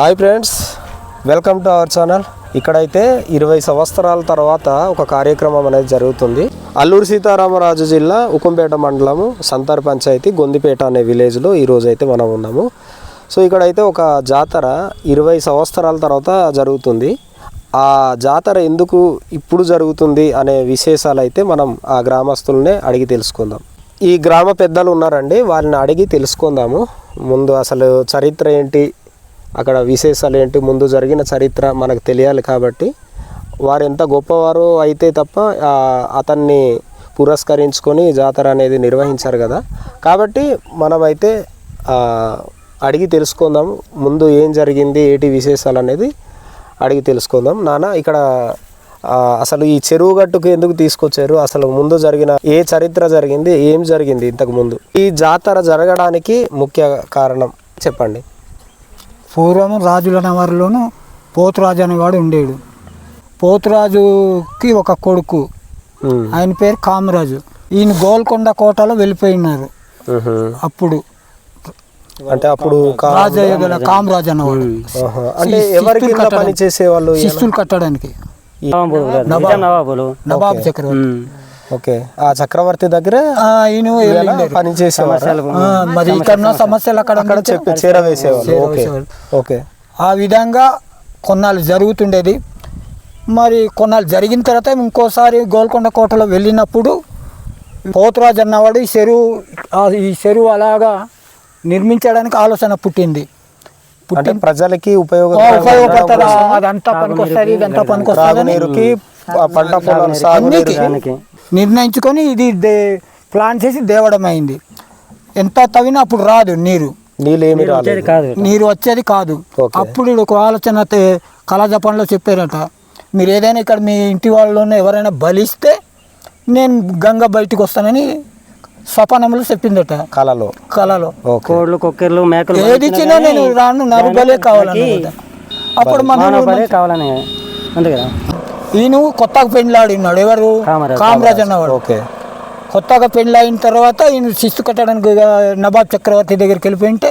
Hi friends welcome to our channel. ఇక్కడైతే ఇరవై సంవత్సరాల తర్వాత ఒక కార్యక్రమం అనేది జరుగుతుంది. అల్లూరు సీతారామరాజు జిల్లా ఉకుంపేట మండలము సంతార్ పంచాయతీ గొందిపేట అనే విలేజ్లో ఈరోజు అయితే మనం ఉన్నాము. సో ఇక్కడైతే ఒక జాతర ఇరవై సంవత్సరాల తర్వాత జరుగుతుంది. ఆ జాతర ఎందుకు ఇప్పుడు జరుగుతుంది అనే విశేషాలు అయితే మనం ఆ గ్రామస్తులనే అడిగి తెలుసుకుందాం. ఈ గ్రామ పెద్దలు ఉన్నారండి వారిని అడిగి తెలుసుకుందాము. ముందు అసలు చరిత్ర ఏంటి అక్కడ విశేషాలు ఏంటి? ముందు జరిగిన చరిత్ర మనకు తెలియాలి కాబట్టి వారు ఎంత గొప్పవారు అయితే తప్ప అతన్ని పురస్కరించుకొని జాతర అనేది నిర్వహించారు కదా. కాబట్టి మనమైతే అడిగి తెలుసుకుందాం. ముందు ఏం జరిగింది ఏటి విశేషాలు అనేది అడిగి తెలుసుకుందాం. నాన్న ఇక్కడ అసలు ఈ చెరువు గట్టుకు ఎందుకు తీసుకొచ్చారు? అసలు ముందు జరిగిన ఏ చరిత్ర జరిగింది? ఏం జరిగింది ఇంతకు ముందు? ఈ జాతర జరగడానికి ముఖ్య కారణం చెప్పండి. పూర్వం రాజుల నగర్లోను పోతురాజు అనేవాడు ఉండేడు. పోతురాజుకి ఒక కొడుకు. ఆయన పేరు కామరాజు. ఈయన గోల్కొండ కోటలో వెళ్ళిపోయినారు. అప్పుడు అంటే అప్పుడు రాజయ్య గల కామరాజు అన్నవాడు. అంటే పని చేసేవాళ్ళు ఈయన? శిస్తులు కట్టడానికి. నవాబులు నవాబు. చక్రవర్తి. ఓకే. ఆ చక్రవర్తి దగ్గర. పని చేసేవారు? మరి ఇక్కడ ఉన్న సమస్యలు అక్కడ అక్కడ చెప్పి చేరవేసేవాళ్ళు ఓకే. ఆ విధంగా కొన్నాళ్ళు జరుగుతుండేది. మరి కొన్నాళ్ళు జరిగిన తర్వాత ఇంకోసారి గోల్కొండ కోటలో వెళ్ళినప్పుడు పోతురాజు అన్నవాడు ఈ చెరువు ఆ ఈ చెరువు అలాగా నిర్మించడానికి ఆలోచన పుట్టింది. అంటే ప్రజలకి ఉపయోగపడుతుంది అదంతా పనికొస్తుంది ఇదంతా పనికొస్తుంది పంట పొలాలు సాగునీరు అన్నికి నిర్ణయించుకొని ఇది దే- ప్లాన్ చేసి దేవడం అయింది. ఎంత తవ్వినా అప్పుడు రాదు నీరు. నీళ్ళు ఏమి రాలేదు. కాదు. నీరు వచ్చేది కాదు. అప్పుడు ఒక ఆలోచన తే- కళాజపంలో చెప్పారట. మీరు ఏదైనా ఇక్కడ మీ ఇంటి వాళ్ళలోనే ఎవరైనా బలిస్తే నేను గంగ బయటికి వస్తానని స్వపనంలో చెప్పిందట. కళలో. కళలో. కోళ్ళు కొక్కెర్లు మేకలు ఏది ఇచ్చినా నేను రాను నరు బలే కావాలన్నమాట. అప్పుడు మన కావాలని. అంతే కదా ఈయన కొత్తగా పెళ్ళాడినాడు ఎవరు? కామరాజు. అన్నవాడు. ఓకే. కొత్తగా పెళ్ళైన తర్వాత ఈయన శిస్తు కట్టడానికి నవాబ్ చక్రవర్తి దగ్గరికి వెళ్ళిపోయింటే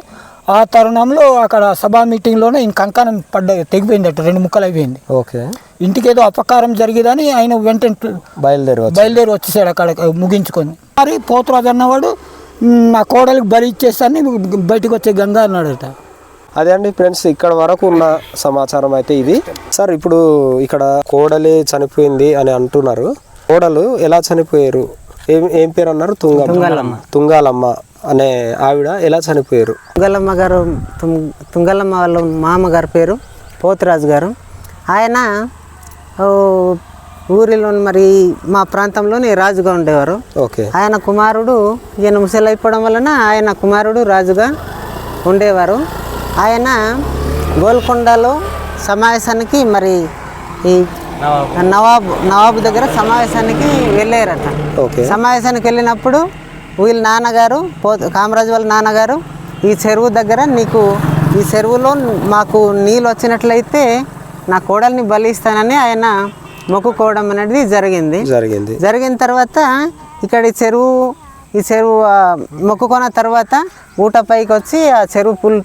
ఆ తరుణంలో అక్కడ సభా మీటింగ్లోనే ఈయన కంకణం పడ్డ తెగిపోయిందట రెండు ముక్కలు అయిపోయింది ఓకే. ఇంటికి ఏదో అపకారం జరిగిదని ఆయన వెంటనే బయలుదేరి బయలుదేరి వచ్చేసాడు అక్కడ ముగించుకొని. మరి పోతురాజు అన్నవాడు "మ్, నా కోడలికి బలి ఇచ్చేస్తాను బయటకు వచ్చే గంగా అన్నాడట. అదే అండి ఫ్రెండ్స్ ఇక్కడ వరకు ఉన్న సమాచారం అయితే ఇది. సార్ ఇప్పుడు ఇక్కడ కోడలే చనిపోయింది అని అంటున్నారు. కోడలు ఎలా చనిపోయారు? ఏం ఏం పేరు అన్నారు? తుంగమ్మ. తుంగాలమ్మ. అనే ఆవిడ ఎలా చనిపోయారు? తుంగలమ్మ గారు తుంగలమ్మ వాళ్ళ మామగారి పేరు పోతురాజు గారు. ఆయన ఊరిలో మరి మా ప్రాంతంలోని రాజుగా ఉండేవారు. ఓకే. ఆయన కుమారుడు ఈయన ముసలైపోవడం వలన ఆయన కుమారుడు రాజుగా ఉండేవారు. ఆయన గోల్కొండలో సమావేశానికి మరి ఈ నవాబు. నవాబు దగ్గర సమావేశానికి వెళ్ళారట. ఓకే. సమావేశానికి వెళ్ళినప్పుడు వీళ్ళ నాన్నగారు పో కామరాజు వాళ్ళ నాన్నగారు ఈ చెరువు దగ్గర నీకు ఈ చెరువులో మాకు నీళ్ళు వచ్చినట్లయితే నా కోడల్ని బలి ఇస్తానని ఆయన మొక్కుకోవడం అనేది జరిగింది. జరిగింది. జరిగిన తర్వాత ఇక్కడ ఈ చెరువు ఈ చెరువు మొక్కుకున్న తర్వాత ఊట పైకి వచ్చి ఆ చెరువు పుల్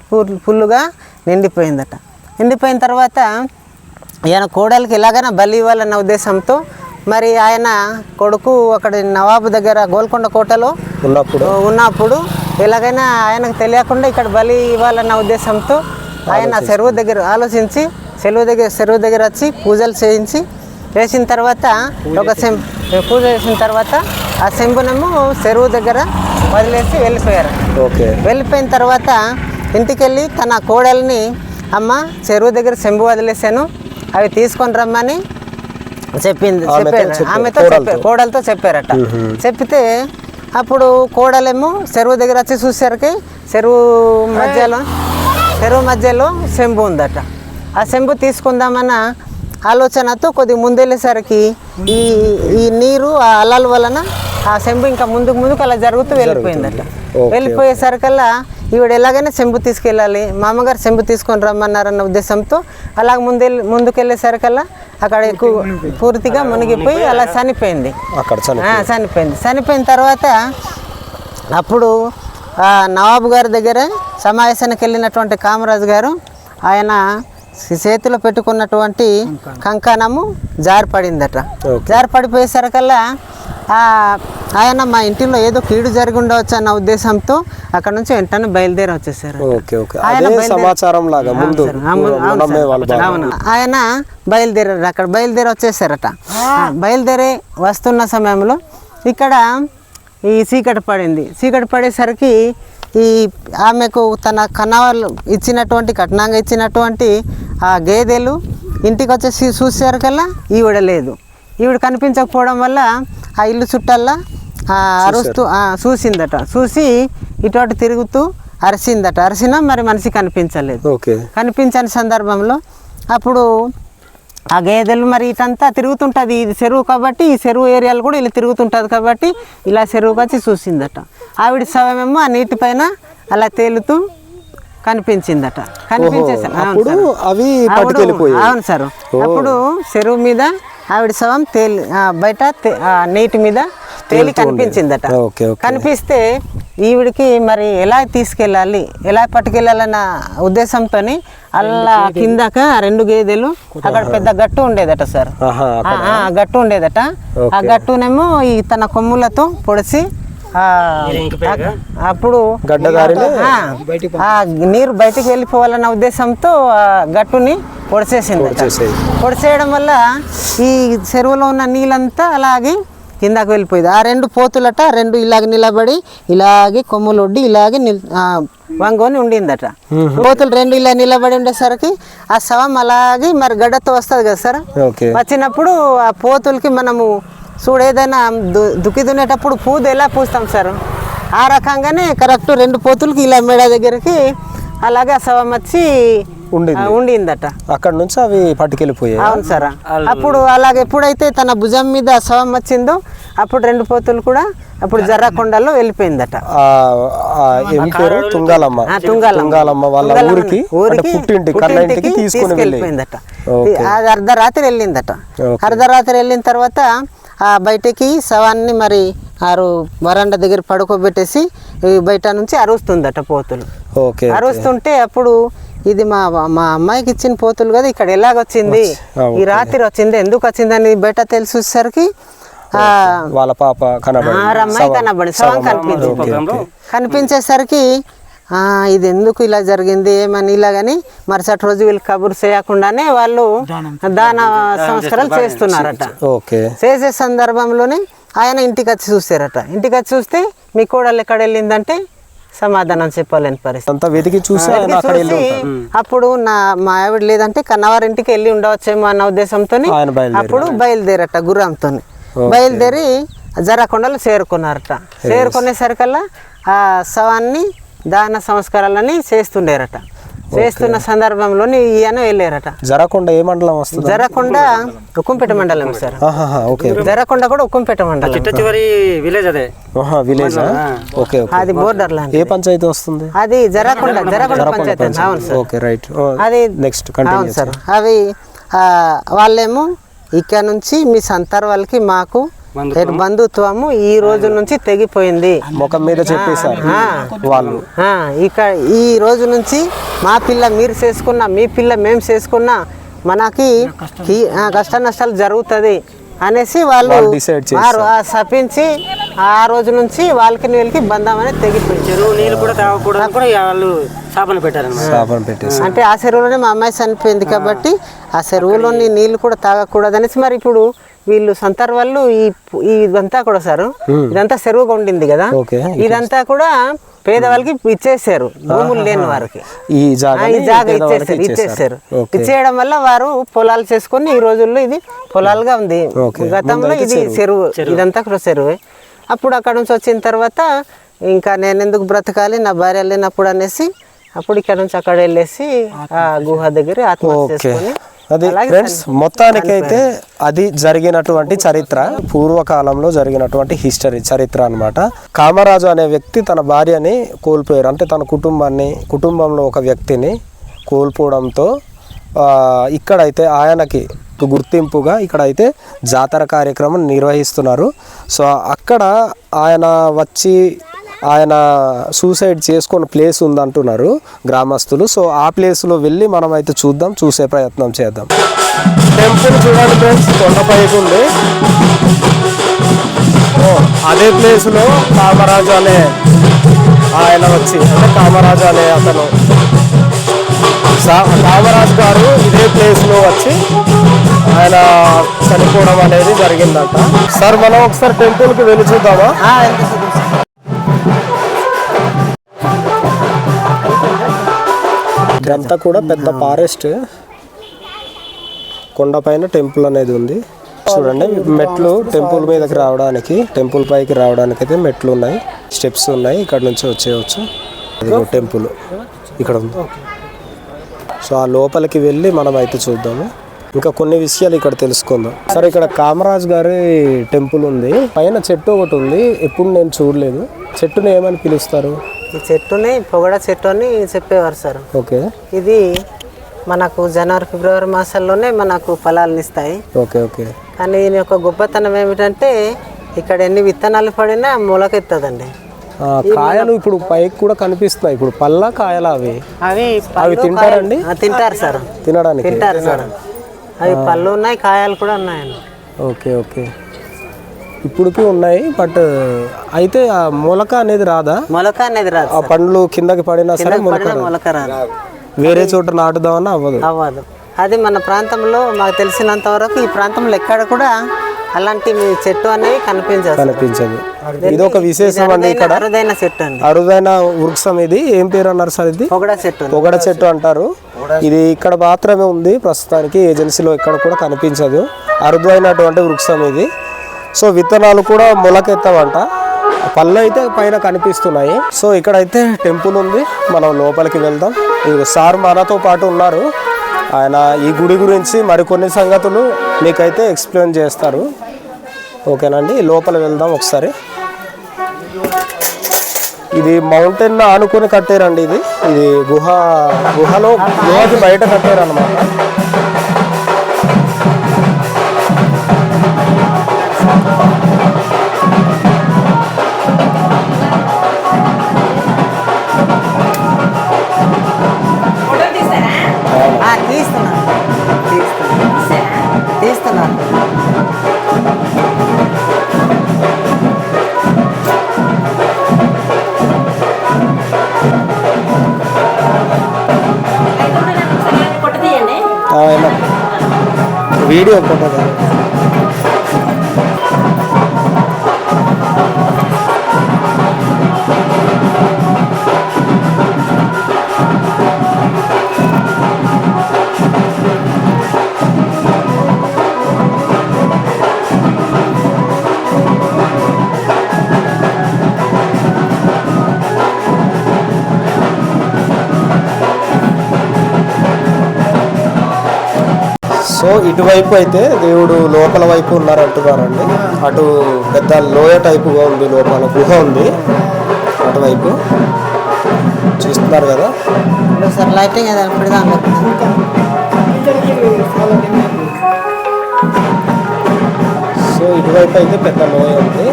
ఫుల్లుగా నిండిపోయిందట. నిండిపోయిన తర్వాత ఈయన కోడలికి ఎలాగైనా బలి ఇవ్వాలన్న ఉద్దేశంతో మరి ఆయన కొడుకు అక్కడ నవాబు దగ్గర గోల్కొండ కోటలో ఉన్నప్పుడు. ఉన్నప్పుడు ఎలాగైనా ఆయనకు తెలియకుండా ఇక్కడ బలి ఇవ్వాలన్న ఉద్దేశంతో ఆయన చెరువు దగ్గర ఆలోచించి చెరువు దగ్గర చెరువు దగ్గర వచ్చి పూజలు చేయించి వేసిన తర్వాత ఒక పూజ చేసిన తర్వాత ఆ సెంబునేమో చెరువు దగ్గర వదిలేసి వెళ్ళిపోయారు. ఓకే. వెళ్ళిపోయిన తర్వాత ఇంటికి వెళ్ళి తన కోడల్ని అమ్మ చెరువు దగ్గర సెంబు వదిలేసాను అవి తీసుకొని రమ్మని చెప్పింది చెప్పారు. ఆమెతో. చెప్పారు కోడలతో. చెప్పారట. చెప్పితే అప్పుడు కోడలేమో చెరువు దగ్గర వచ్చి చూసేసరికి చెరువు మధ్యలో చెరువు మధ్యలో సెంబు ఉందట. ఆ సెంబు తీసుకుందామన్న ఆలోచనతో కొద్ది ముందెళ్ళేసరికి ఈ ఈ నీరు ఆ అలల వలన ఆ సెంబు ఇంకా ముందుకు ముందుకు అలా జరుగుతూ వెళ్ళిపోయిందట. వెళ్ళిపోయేసరికల్లా ఈవిడ ఎలాగైనా చెంబు తీసుకెళ్ళాలి మామగారు చెంబు తీసుకొని రమ్మన్నారన్న ఉద్దేశంతో అలా ముందెళ్ళి ముందుకెళ్ళేసరికల్లా అక్కడ ఎక్కువ పూర్తిగా మునిగిపోయి అలా చనిపోయింది. చనిపోయింది. చనిపోయిన తర్వాత అప్పుడు నవాబు గారి దగ్గర సమావేశానికి వెళ్ళినటువంటి కామరాజు గారు ఆయన చేతిలో పెట్టుకున్నటువంటి కంకణము జారిపడిందట. జారిపడిపోయేసరికల్లా ఆయన మా ఇంటిలో ఏదో కీడు జరిగి ఉండవచ్చు అన్న ఉద్దేశంతో అక్కడ నుంచి వెంటనే బయలుదేరి వచ్చేసారు. సమాచారం లాగా ముందు ఆయన బయలుదేరారు అక్కడ బయలుదేరి వచ్చేసారట. బయలుదేరి వస్తున్న సమయంలో ఇక్కడ ఈ చీకటి పడింది. చీకటి పడేసరికి ఈ ఆమెకు తన కన్నవాళ్ళు ఇచ్చినటువంటి కట్నంగా ఇచ్చినటువంటి ఆ గేదెలు ఇంటికి వచ్చేసి చూసేసరికల్లా ఈవిడ లేదు. ఈవిడ కనిపించకపోవడం వల్ల ఆ ఇల్లు చుట్టల్లా అరుస్తూ చూసిందట. చూసి ఇటు అటు తిరుగుతూ అరిసిందట. అరిసినా మరి మనిషి కనిపించలేదు. ఓకే. కనిపించని సందర్భంలో అప్పుడు ఆ గేదెలు మరి ఇటంతా తిరుగుతుంటుంది. ఇది చెరువు కాబట్టి ఈ చెరువు ఏరియాలు కూడా ఇలా తిరుగుతుంటుంది కాబట్టి ఇలా చెరువుకి వచ్చి చూసిందట. ఆవిడ శవమేమో ఆ నీటి పైన అలా తేలుతూ కనిపించిందట. కనిపించేసా అవును సార్. అవి అప్పుడు- పట్టుకెళ్ళిపోయాయి. అవును సార్. అప్పుడు చెరువు మీద ఆవిడ శవం తేలి బయట నీటి మీద తేలి కనిపించిందట. కనిపిస్తే ఈవిడికి మరి ఎలా తీసుకెళ్ళాలి ఎలా పట్టుకెళ్ళాలన్న ఉద్దేశంతో అలా కిందక రెండు గేదెలు. అక్కడ పెద్ద గట్టు ఉండేదట సార్. గట్టు ఉండేదట. ఆ. గట్టునేమో ఈ తన కొమ్ములతో పొడిచి ఆ, అప్పుడు నీరు బయటికి వెళ్ళిపోవాలన్న ఉద్దేశంతో ఆ గట్టుని పొడిచేసింది పొడిచేసేది. పొడిచేయడం వల్ల ఈ చెరువులో ఉన్న నీళ్ళంతా అలాగే కిందకు వెళ్ళిపోయింది. ఆ రెండు పోతులట రెండు ఇలాగ నిలబడి ఇలాగే కొమ్ములు ఒడ్డి ఇలాగే వంగోని ఉండిందట. పోతులు రెండు ఇలా నిలబడి ఉండేసరికి ఆ శవం అలాగే మరి గడ్డతో వస్తుంది కదా సార్? వచ్చినప్పుడు ఆ పోతులకి మనము చూడు ఏదైనా దుక్కి దున్నేటప్పుడు పూదు ఎలా పూస్తాం సార్? ఆ రకంగానే కరెక్ట్ రెండు పోతులకి ఇలా మెడ దగ్గరికి అలాగే ఆ శవం వచ్చి ఉండిందట. అక్కడ నుంచి అవి పట్టుకెళ్ళిపోయాయి. అవును సార్. అప్పుడు అలాగే ఎప్పుడైతే తన భుజం మీద శవం వచ్చిందో అప్పుడు రెండు పోతులు కూడా అప్పుడు జర్రకొండలో వెళ్ళిపోయిందట. ఏం పేరు? తుంగాలమ్మ. ఆ, తుంగాలమ్మ. వాళ్ళ ఊరికి పుట్టింటి కన్న ఇంటికి పుట్టింటికి తీసుకుని వెళ్ళి. తీసుకెళ్ళిపోయిందట. ఓకే. అది అర్ధరాత్రి వెళ్ళిందట. అర్ధరాత్రి వెళ్ళిన తర్వాత ఆ బయటికి శవాన్ని మరి ఆరు వరండా దగ్గర పడుకోబెట్టేసి ఈ బయట నుంచి అరుస్తుందట పోతులు. ఓకే. అరుస్తుంటే అప్పుడు ఇది మా మా అమ్మాయికి ఇచ్చిన పోతులు కదా ఇక్కడ ఎలాగొచ్చింది? ఈ రాత్రి వచ్చింది ఎందుకు వచ్చిందని బయట తెలిసేసరికి ఆ వాళ్ళ పాప రమ్మాయి కనబడి శవం. కనిపించింది. కనిపించేసరికి ఆ, ఇది ఎందుకు ఇలా జరిగింది ఏమని ఇలాగని మరుసటి రోజు వీళ్ళు కబురు చేయకుండానే వాళ్ళు దాన. సంస్కారాలు చేస్తున్నారట. ఓకే. చేసే సందర్భంలోనే ఆయన ఇంటికి వచ్చి చూసారట. ఇంటికి వచ్చి చూస్తే మీ కోడలు ఎక్కడ వెళ్ళిందంటే సమాధానం చెప్పలేని పరిస్థితి. అంతా వెతికి చూసి అక్కడ వెళ్ళి అప్పుడు నా మా ఆవిడ లేదంటే కన్నవారింటికి వెళ్ళి ఉండవచ్చేమో అన్న ఉద్దేశంతో. అప్పుడు బయలుదేరట గుర్రంతో బయలుదేరి జరకొండలు చేరుకున్నారట. చేరుకునేసరికల్లా ఆ శవాన్ని దాన సంస్కారాలని చేస్తుండేరట. చేస్తున్న సందర్భంలోని ఈయన వెళ్ళారట. జరగకుండా ఏ మండలం వస్తుంది? జరకొండ ఉక్కుంపేట మండలం సార్. ఓకే జరకొండ కూడా ఉక్కుంపేట మండలం. చిట్ట చివరి విలేజ్ అదే. Village okay okay. అది బోర్డర్ లాంటి ఏ పంచాయతీ వస్తుంది? అది జరకొండ జరకొండ పంచాయతీ. అవును సార్. Okay right. అది నెక్స్ట్ అవును సార్. అవి ఆ, వాళ్ళేమో ఇక్కడ నుంచి మీ సంతార్ వాళ్ళకి మాకు బంధుత్వము. ఈ రోజు నుంచి తెగిపోయింది. ముఖం మీద చెప్పేశారు వాళ్ళు. ఆ, ఇక ఈ రోజు నుంచి మా పిల్ల మీరు చేసుకున్న మీ పిల్ల మేము చేసుకున్న మనకి కష్ట. నష్టాలు జరుగుతుంది అనేసి వాళ్ళు. వారు ఆ శపించి ఆ రోజు నుంచి వాళ్ళకి వీళ్ళకి బంధం అనేది తెగిపోయింది. చెరువు నీళ్ళు కూడా తాగకూడదు కూడా వాళ్ళు స్థాపన పెట్టేసి అంటే ఆ చెరువులోనే మా అమ్మాయి చనిపోయింది కాబట్టి ఆ చెరువులోని నీళ్ళు కూడా తాగకూడదు అనేసి మరి ఇప్పుడు వీళ్ళు సంతార్ వాళ్ళు ఈ ఇదంతా కూడా సార్. ఇదంతా చెరువుగా ఉండింది కదా. ఇదంతా కూడా పేదవాళ్ళకి ఇచ్చేసారు. భూములు లేని వారికి. ఈ జాగా ఇచ్చేసారు ఇచ్చేసారు. ఇచ్చేయడం వల్ల వారు పొలాలు చేసుకొని ఈ రోజుల్లో ఇది పొలాలుగా ఉంది. గతంలో ఇది చెరువు. ఇదంతా కూడా చెరువే అప్పుడు అక్కడ నుంచి వచ్చిన తర్వాత ఇంకా నేను ఎందుకు బ్రతకాలి నా భార్య లేనప్పుడు అనేసి అప్పుడు ఇక్కడ నుంచి అక్కడ వెళ్ళేసి ఆ గుహ దగ్గర ఆత్మహత్య చేసుకొని అది ఫ్రెండ్స్ మొత్తానికైతే అది జరిగినటువంటి చరిత్ర పూర్వకాలంలో జరిగినటువంటి హిస్టరీ చరిత్ర అన్నమాట. కామరాజు అనే వ్యక్తి తన భార్యని కోల్పోయారు. అంటే తన కుటుంబాన్ని కుటుంబంలో ఒక వ్యక్తిని కోల్పోవడంతో ఇక్కడైతే ఆయనకి గుర్తింపుగా ఇక్కడైతే జాతర కార్యక్రమం నిర్వహిస్తున్నారు. సో అక్కడ ఆయన వచ్చి ఆయన సూసైడ్ చేసుకున్న ప్లేస్ ఉందంటున్నారు గ్రామస్తులు. సో ఆ ప్లేస్లో వెళ్ళి మనం అయితే చూద్దాం చూసే ప్రయత్నం చేద్దాం. టెంపుల్ చూడండి ఫ్రెండ్స్ కొండపైకి ఉంది. ఓ, అదే ప్లేస్లో కామరాజు అనే ఆయన వచ్చి అంటే కామరాజు అనే అతను. సా- కామరాజు గారు ఇదే ప్లేస్లో వచ్చి ఆయన చనిపోవడం అనేది జరిగిందంట. సార్ మనం ఒకసారి టెంపుల్కి వెళ్ళి చూద్దామా? ఇదంతా కూడా పెద్ద ఫారెస్ట్. కొండపైన టెంపుల్ అనేది ఉంది. చూడండి మెట్లు టెంపుల్ మీదకి రావడానికి టెంపుల్ పైకి రావడానికి అయితే మెట్లు ఉన్నాయి స్టెప్స్ ఉన్నాయి ఇక్కడ నుంచి వచ్చేయచ్చు. టెంపుల్. ఇక్కడ ఉంది. సో ఆ లోపలికి వెళ్ళి మనం అయితే చూద్దాము. ఇంకా కొన్ని విషయాలు ఇక్కడ తెలుసుకుందాం. సరే ఇక్కడ కామరాజ్ గారి టెంపుల్ ఉంది. పైన చెట్టు ఒకటి ఉంది. ఎప్పుడు నేను చూడలేదు. చెట్టుని ఏమని పిలుస్తారు? ఈ చెట్టుని పొగడ చెట్టు అని చెప్పేవారు సార్. ఓకే. ఇది మనకు జనవరి ఫిబ్రవరి మాసాల్లోనే మనకు ఫలాలను ఇస్తాయి. Okay okay. కానీ దీని యొక్క గొప్పతనం ఏమిటంటే ఇక్కడ ఎన్ని విత్తనాలు పడినా మొలకెత్తదండి. కాయలు ఇప్పుడు పైకి కూడా కనిపిస్తున్నాయి. ఇప్పుడు పళ్ళ కాయలు అవి. అవి అవి తింటారండి? తింటారు సార్. తినడానికి. తింటారు సార్. అవి పళ్ళు ఉన్నాయి కాయలు కూడా ఉన్నాయండి. Okay okay. ఇప్పుడుకి ఉన్నాయి బట్ అయితే ఆ మొలక అనేది రాదా? మొలక అనేది రాదు ఆ పండ్లు కిందకి పడినా సరే మొలక పడిన రాదు. మొలక రాదు. వేరే చోట నాటుదామన్నా అవ్వదు. అవ్వదు. అది మన ప్రాంతంలో మాకు తెలిసినంత వరకు ఈ ప్రాంతంలో ఎక్కడ కూడా అలాంటి మీ చెట్టు అనేవి కనిపించదు కనిపించదు. ఇది ఒక విశేషం అండి ఇక్కడ. అరుదైన చెట్టు అండి. అరుదైన వృక్షం ఇది. ఏం పేరు అన్నారు సార్ ఇది? పొగడ చెట్టు పొగడ చెట్టు అంటారు. ఇది ఇక్కడ మాత్రమే ఉంది. ప్రస్తుతానికి ఏజెన్సీలో ఎక్కడ కూడా కనిపించదు. అరుదైనటువంటి వృక్షం ఇది. సో విత్తనాలు కూడా మొలకెత్తామంట పళ్ళు అయితే పైన కనిపిస్తున్నాయి. సో ఇక్కడైతే టెంపుల్ ఉంది. మనం లోపలికి వెళ్దాం. ఇది సార్ మనతో పాటు ఉన్నారు. ఆయన ఈ గుడి గురించి మరికొన్ని సంగతులు మీకైతే ఎక్స్ప్లెయిన్ చేస్తారు. ఓకేనండి లోపల వెళ్దాం ఒకసారి. ఇది మౌంటైన్ ఆనుకొని కట్టారండి ఇది. ఇది గుహ గుహలో గుహకి బయట కట్టారు వీడియో ఫోటో సో ఇటువైపు అయితే దేవుడు లోపల వైపు ఉన్నారంటున్నారండి. అటు పెద్ద లోయ టైపుగా ఉంది లోపల గుహ ఉంది. అటువైపు చూస్తున్నారు కదా. లైటింగ్ సో ఇటువైపు అయితే పెద్ద లోయ ఉంది.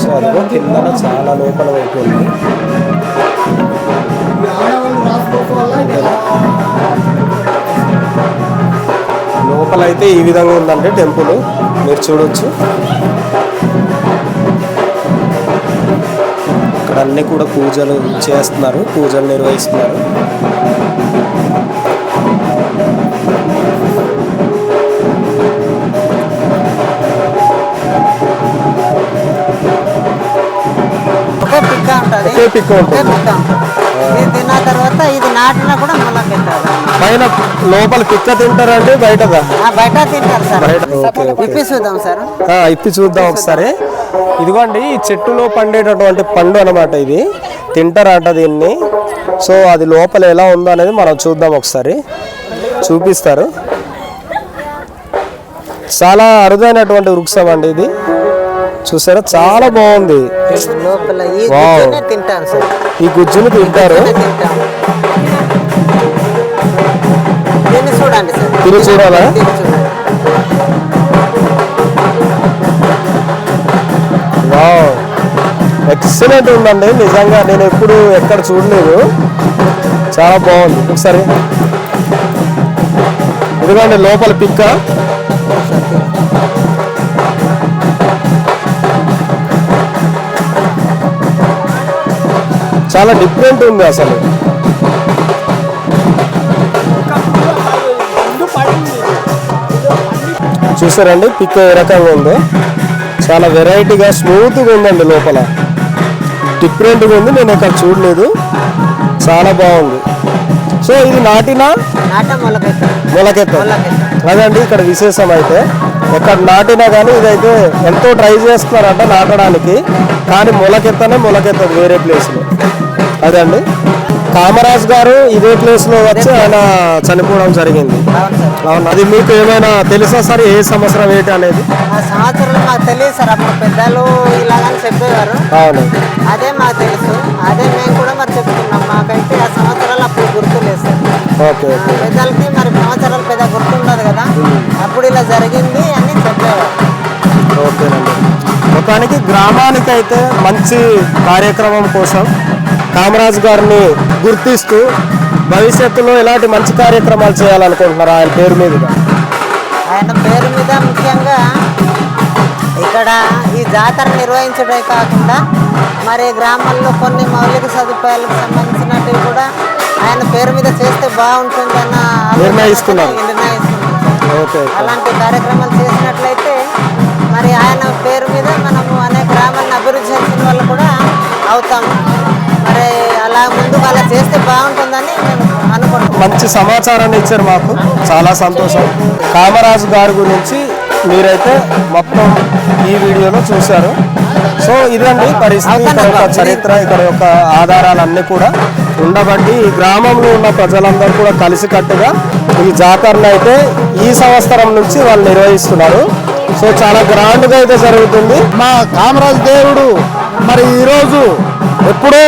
సో అదిగో కిందన చాలా లోపల వైపు ఉంది. లోపల అయితే ఈ విధంగా ఉందండి టెంపుల్. మీరు చూడొచ్చు. ఇక్కడ అన్ని కూడా పూజలు చేస్తున్నారు పూజలు నిర్వహిస్తున్నారు. ఉంటుంది. ఇది తిన్న తర్వాత ఇది నాటినా కూడా మొలకెత్తారు పైన లోపల పిక్క తింటారండి బయటదా? ఆ, బయట తింటారు సార్. బయట ఇప్పి చూద్దాం సార్. ఇప్పి చూద్దాం ఒకసారి. ఇదిగోండి ఈ చెట్టులో పండేటటువంటి పండు అన్నమాట ఇది. తింటారంట దీన్ని. సో అది లోపల ఎలా ఉందో అనేది మనం చూద్దాం ఒకసారి. చూపిస్తారు. చాలా అరుదైనటువంటి వృక్షం అండి ఇది. చూసారా? చాలా బాగుంది. లోపల ఈ. గుజ్జునే తింటారు. తిని చూడాలా? వావ్. ఎక్సలెంట్ ఉందండి. నిజంగా నేను ఎప్పుడు ఎక్కడ చూడలేదు. చాలా బాగుంది. ఒకసారి. ఇదిగోండి లోపల పిక్క. చాలా డిఫరెంట్ ఉంది అసలు. చూసారండి? పిక్ ఏ రకంగా ఉందో. చాలా వెరైటీగా స్మూత్గా ఉందండి లోపల. డిఫరెంట్గా ఉంది నేను ఎక్కడ చూడలేదు. చాలా బాగుంది. సో ఇది నాటిన? నాట మొలకెత్త మొలకెత్త మొలకెత్త. అదండి ఇక్కడ విశేషం అయితే. ఎక్కడ నాటినా కానీ ఇదైతే ఎంతో ట్రై చేస్తున్నారంట నాటడానికి. కానీ మొలకెత్తనే మొలకెత్తదు వేరే ప్లేస్లో. అదండి. కామరాజ్ గారు ఇదే ప్లేస్లో వచ్చి ఆయన చనిపోవడం జరిగింది. అవును? అది మీకు ఏమైనా తెలుసా సార్? ఏ సంవత్సరం ఏంటి అనేది? తెలియదు సార్. అప్పుడు పెద్దలు ఇలాగని చెప్పేవారు. అవును. అదే మాకు తెలుసు. అదే మేము కూడా మరి చెప్తున్నాం. మాకైతే ఆ సంవత్సరాలు పెద్దలకి మరి సంవత్సరాలు పెద్ద గుర్తుండదు కదా. అప్పుడు ఇలా జరిగింది అని చెప్పేవారు. ఓకేనండి. మొత్తానికి గ్రామానికి అయితే మంచి కార్యక్రమం కోసం కామరాజ్ గారిని గుర్తిస్తూ భవిష్యత్తులో ఎలాంటి మంచి కార్యక్రమాలు చేయాలనుకుంటున్నారు ఆయన పేరు మీదుగా. ఆయన పేరు మీద ముఖ్యంగా ఇక్కడ ఈ జాతర నిర్వహించడమే కాకుండా మరి గ్రామాల్లో కొన్ని మౌలిక సదుపాయాలకు సంబంధించినవి కూడా ఆయన పేరు మీద చేస్తే బాగుంటుందన్న. నిర్ణయిస్తున్నారు ఓకే. అలాంటి కార్యక్రమాలు చేసినట్లయితే మరి ఆయన పేరు మీద మనము అనేక గ్రామాలను అభివృద్ధి చేసిన వాళ్ళు కూడా అవుతాము మరి అలా ముందుకు అలా చేస్తే బాగుంటుందని మేము అనుకుంటున్నాం. మంచి సమాచారాన్ని ఇచ్చారు మాకు. చాలా సంతోషం. కామరాజు గారి గురించి మీరైతే మొత్తం ఈ వీడియోలో చూశారు. సో ఇదండి పరిస్థితి ఇక్కడ యొక్క చరిత్ర ఇక్కడ యొక్క ఆధారాలన్నీ కూడా ఉండబట్టి ఈ గ్రామంలో ఉన్న ప్రజలందరూ కూడా కలిసికట్టుగా ఈ జాతరను అయితే ఈ సంవత్సరం నుంచి వాళ్ళు నిర్వహిస్తున్నారు. సో చాలా గ్రాండ్గా అయితే జరుగుతుంది. మా కామరాజు దేవుడు మరి ఈరోజు ఎప్పుడో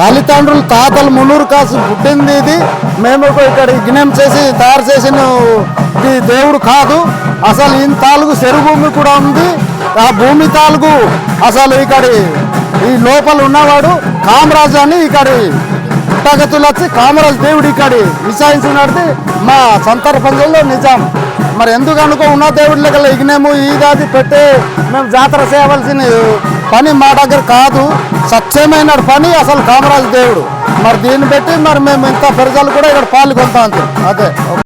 తల్లిదండ్రులు తాతలు మునూరు కాసు పుట్టింది ఇది. మేము ఇక్కడ గిన్నెం చేసి తయారు చేసిన దేవుడు కాదు. అసలు ఈ తాలూకు చెరువు భూమి కూడా ఉంది. ఆ భూమి తాలూకు అసలు ఇక్కడి ఈ లోపల ఉన్నవాడు కామరాజు అని ఇక్కడి పుట్టగతులు వచ్చి కామరాజు దేవుడు ఇక్కడి విచారించినది మా సంతర పంజంలో నిజాం. మరి ఎందుకు అనుకో ఉన్న దేవుడి లెక్కల ఇగ్నేము ఈదాది పెట్టే మేము జాతర చేయవలసిన పని మా దగ్గర కాదు. సత్యమైన పని అసలు కామరాజు దేవుడు. మరి దీన్ని పెట్టి మరి మేము ఇంత ప్రజలు కూడా ఇక్కడ పాల్గొంటాం అంతే. అదే.